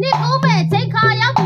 နှစ်ဦးမဲ့ချိန်ခါရောက်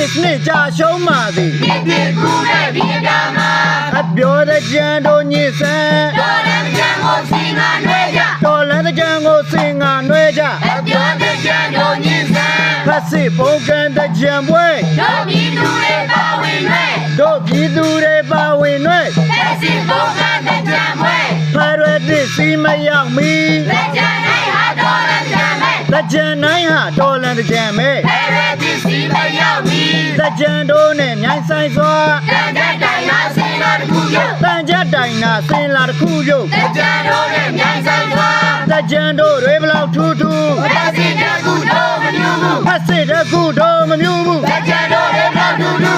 နာရှိစနစ်ကြရှုံးပါစေဒီဒီကူရဲ့ဒီကမှာအပြောတဲ့ကြံတို့ညစ်ဆန်းတော်ရန်ချမ်းကိုစင်ကားနှွဲကြတော်လန်တဲ့ကြံကိုစင်ငါနှွဲကြအပြောတဲ့ချမ်းတို့ညင်စံဖက်စစ်ပုံကန်တဲ့ကြံပွဲတို့ပြည်သူတွေပါဝင်နှဲတို့ပြည်သူတွေပါဝင်နှွဲလက်စီပုံကတဲ့ချမ်းပွဲဖရဝတစ်စီမရောက်မီလက်ချမ်းနိုင်ဟာတော်ရန် ချမ်းမဲ့လက်ကြံနိုင်ဟာတော်လန်တဲ့ကြံမဲဖဲရသည်စီမရောက်မီလက်ကြံတို့နဲ့မြိုင်ဆိုင်စွာတန်တဲ့တိုင်လာစင်လာတခုရုပ်တန်ကြတိုင်နာစင်လာတစ်ခုရုပ်လက်ချမ်းတို့နဲ့မြိုင်ဆိုင်သွားလက်ကြံတို့တွေဘလောက်ထူးထူးဘယ်စီတကူတော့မညူဘူးဖက်စစ်တစ်ခုတော့မမျိုးဘူးလက်ချတို့လည်းတော့တူတူ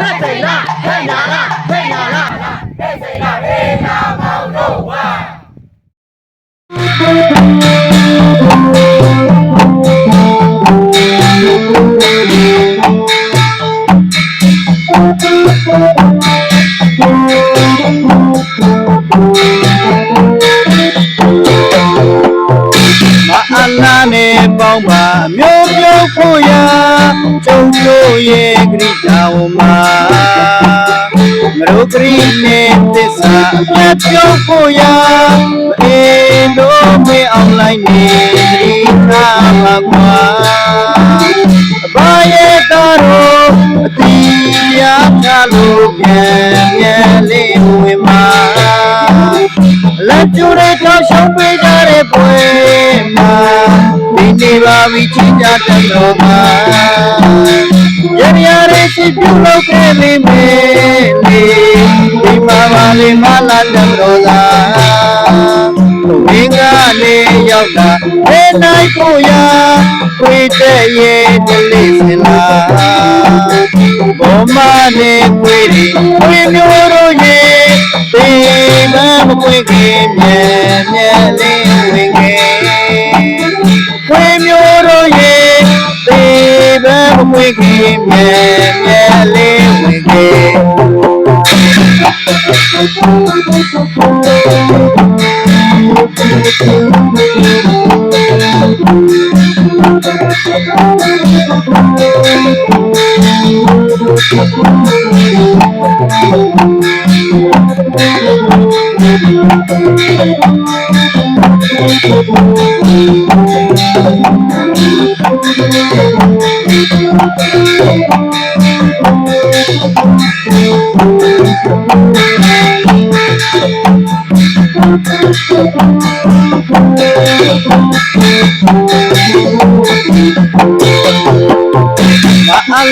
ဖက်စိတ်လားဖက်နာလားဖက်နာလားမ အလာနဲ့ပေါင်းပါမျိုးပြုတ်ဖို့ရာကျုံတို့ရဲ့ဂရိတာဝမှာမရုဂရိနဲ့သစ္စာအပြတ်ပြုတ်ဖို့ရာမအေးလို့မေးအောင်လိုက်နေဂရိတာပါကွာအဘရဲ့တော်တို့အတီးရချလို့ပြန် ပြန်လေးဝင်မှာလက်ကျူတွေထောက်ရှုံးပေးကြတဲ့ပွဲမှာဒီနေပါပြီချင်းကြတဲ့တော်မှာရရရရှိပြုလုပ်ခဲ့လိမ့်မယ်လေဒီမှာပါလေမလာတဲ့တော်သာ ရောက်တာဘယ်နိုင်ကိုရာခွေတဲ့ရဲ့တလေးစင်လာဘောမနဲ့ခွေတွေခွေမျိုးတို့ရဲ့သေမမကွေခင်မြဲမြဲလေးဝင်ခဲ့ခွေမျိုးတို့ရဲ့သေမမကွေခင်မြဲမြဲလေးဝင်ခဲ့ မ အ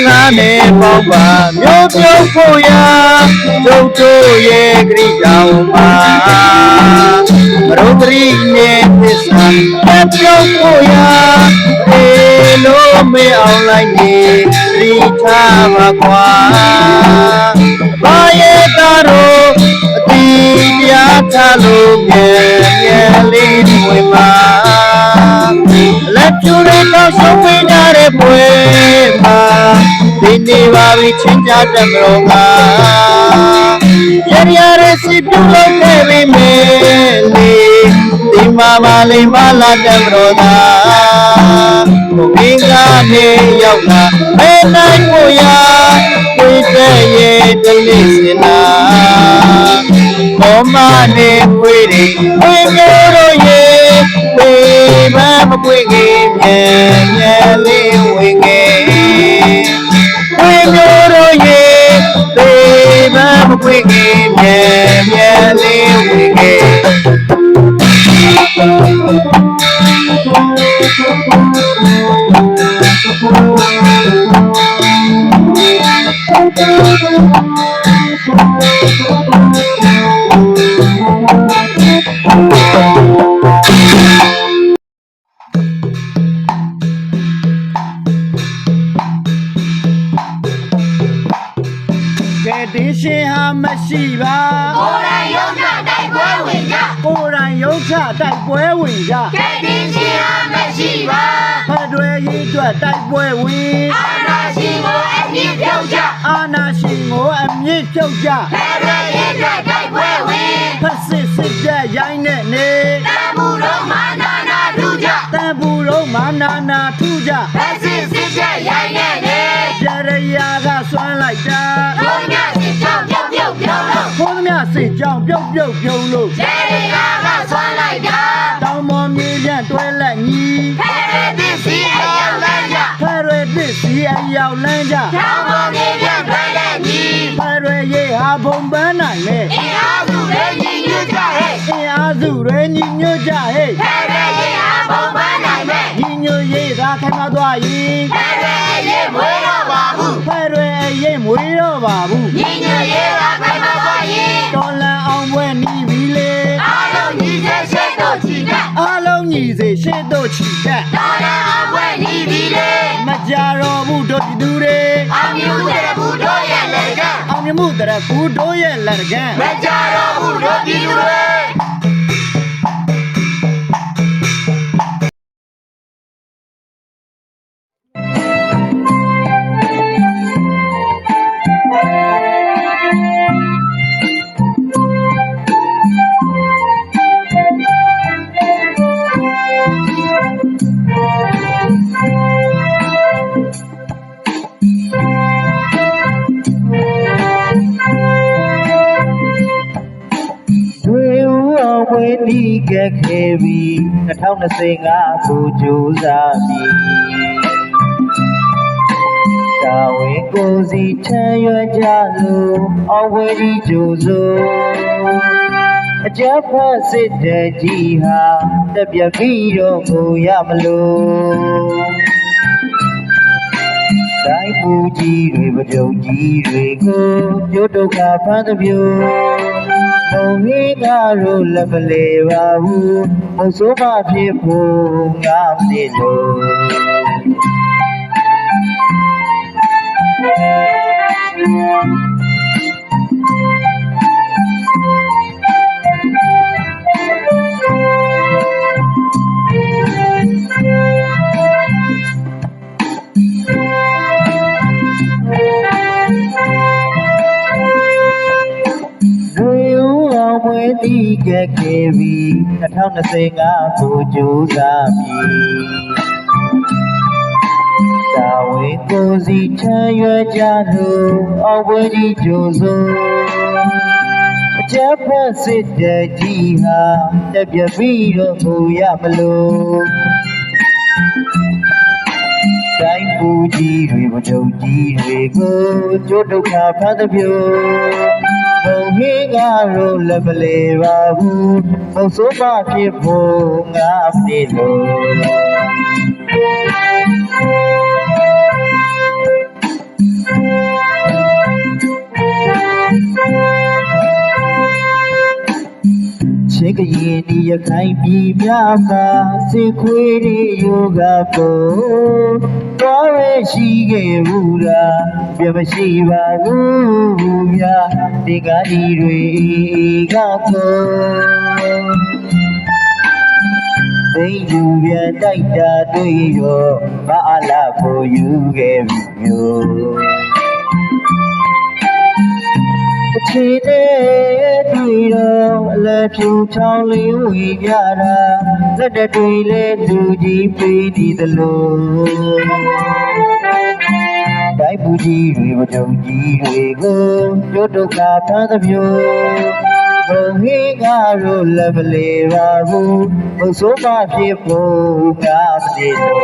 လားနဲ့ပေါင်းပါမျိုးပြုတ်ဖို့ရာဒုတ်တို့ရဲ့ဂရိတောင်မှာမရုဂရိနဲ့သစ္စာအပြုတ်ဖို့ရာအေလို့မေအောင်လိုက်နေသတိထားပါကွာဘာရဲ့တော်တို့အတီးတ ရားထားလို့မြဲမြဲလေးဝင်ပါလက်ကျူတွေတော့ရှုံးဝင်ကြတဲ့ပွဲမှာဒီနေပါပြီချင်းကြတဲ့မတော်ကရရရစီပြုလုပ်ခဲ့ပြီမေလေဒီမှာပါလေမလာတဲ့မတော်သာဘုရင်ကနေရောက်လာမဲနိုင်ကိုရာဝိတဲ့ရဲ့တလေးစင်နာ mane kwere enyoro ye we mama kwege nye le wege enyoro ye we mama kwege nye nye le Thank you. ချတိုက်ပွဲဝင်ကြကဲဒီချင်းဟာမရှိပါဖက်တွယ်ရေးအတွက်တိုက်ပွဲဝင်အာနာရှင်ကိုအပြစ်ပြုတ်ကြအာနာရှင်ကိုအမြင့်ပြုတ်ကြဖဲရရဲ့အတွက်တိုက်ပွဲဝင်ဖက်စစ်စစ်တဲ့ရိုင်းနဲ့နေတမှုလုံးမာနာနာထူကြတန်ဘူးလုံးမနာနာထူကြဖက်စစ်စစ်ချက်ရိုင်းနေနေရရရာကစွမ်းလိုက်တာ ခိုးသမျှစစ်ကြောင်ပြုတ်ပြုတ်ပြုံးလို့ရေရီယာကဆွမ်းလိုက်တာတောင်ပေါ်မြေပြန့်တွဲလက်ညီဖဲရသစ်စီအရောက်လမ်းကြဖက်ရွယ်ပစ္စည်းအရောက်လန်းကြထောင်းပေါ်မြေပြန့်ထွဲတဲ့ညီဖက်ရွယ်ရေးဟာဘုံပန်းနိုင်လေအင်အားစုတွေညီညွတ်ကြဟဲ့အင်အားစုတွေညီညွတ်ကြဟဲ့ဖဲရရဲ့ဟာဘုံပန်းနိုင် မဲ့ညီညွတ်ရေးသာခိုင်မာသွားရင်ဖဲရရဲ့မွေးတော့ပါဘူးဖက်ရွယ်အရင်မွေးတော့ပါဘူးညီညွတ်ရေးကခိုင်မာသွားရင်တော်လန်အောင်ပွဲနီးပြီလေအားလုံးညီစေရှိတို့ချီတဲ့အားလုံးညီစေရှေ့တို့ချီတက်တော်ရအောင်ပွဲညီပြီလေမကြတော်ဘူးတို့ပြည်သူတွေအောင်မြူတဲ့ဘူးတို့ရဲ့လက်ကအောင်မြင်မှုတရကူတို့ရဲ့လက်ကမ်းမကြတော့ဘူးတို့ပြည်သူတွေတွေ ဦးအောင်ပွဲနီးကက်ခဲ့ပြီ2025ကိုကြိုးစားပြီတာဝန်ကိုစီချမ်းရွက်ကြလို့အောင်ပွဲဒီကြိုးစိုးအကြပ်ဖတ်စစ်တဲ့ကြီးဟာတက်ပြပြီးတော့ကိုရမလို့တိုင်းပူကြီးတွေပကြုံကြီးတွေကိုကျိုးဒုက္ခဖန်သပြို ဘုံဟင်းကားတို့လက်မလဲပါဘူးမဆိုးမဖြစ်ဖို့ငါမနေလို့လူ တီးကက်ခဲ့ပြီ2025ကိုကြိုးစားပြီတာဝန်ကိုစီချမ်းရွယ်ကြလို့အောင်ပွဲဒီကြိုးစိုးအကြပ်ဖက်စစ်တဲ့ကြီးဟာတက်ပြပြီးတော့ကိုရမလို့တိုင်းပူကြီးတွေပကြုံကြီးတွေကိုကျိုးဒုက္ခဖန်သပြို ဘုံဟင်းကားတို့လည်းမလဲပါဘူးဘုံဆိုးမဖြစ်ဖို့ငါမနေလို့ ချစ်ကရင်ဒီရခိုင်ပြည်များမှာစေခွေးတွေယောဂပေါ်တော်ရရှိခဲ့ဘူးလားပြမရှိပါဘူးဗျာဒီကဒီတွေကကောဒိယူပြန်တိုက်တာတွေ့ရောမအလားကိုယူခဲ့ပြီမျိုးအချီတဲ့ တွေ့တော့အလဲဖြူချောင်းလေးဝေကြတာလက်တတွေလဲလူကြီးပေးဒီသလိုတိုင်းပူကြီးတွေမကြုံကြီးတွေကိုကျိုးဒုက္ခဖန်သမျိုးဘုံဟေးကားတို့လက်မလဲပါဘူးဘုဆိုးမဖြစ်ဖို့ငါမနေလို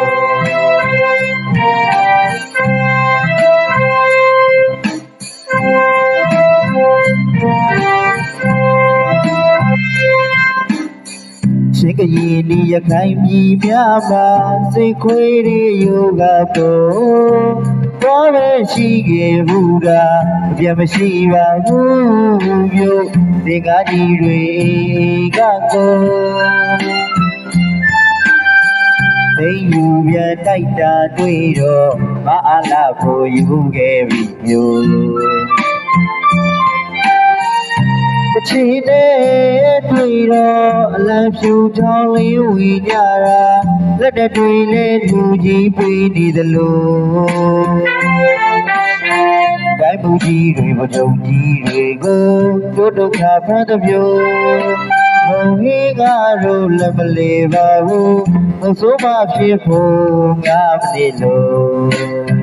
့ ချင်ကရင်ဒီရခိုင်ပြည်များမှာစိတ်ခွေးတွေယောဂပေါ်ဘောပဲရှိခဲ့ဘူးတာအပြတ်မရှိပါဘူးမြို့ဒီကားကြီးတွေကကိုသိယူပြန်တိုက်တာတွေ့တော့မအားလာဖို့ယူခဲ့ပြီမြို့ တချီနဲ့တွေ့တော့အလံဖြူချောင်းလေးဝီကြတာလက်တတွေနဲ့လူကြီးပေးနေသလိုဒိုင်ဘူးကြီးတွေပထုံကြီးတွေကိုတို့ဒုက္ခဖန်သပြုမုံဟေးကတို့လက်မလေးပါဘူးမဆိုးမဖြစ်ဖို့ငါမနေလို့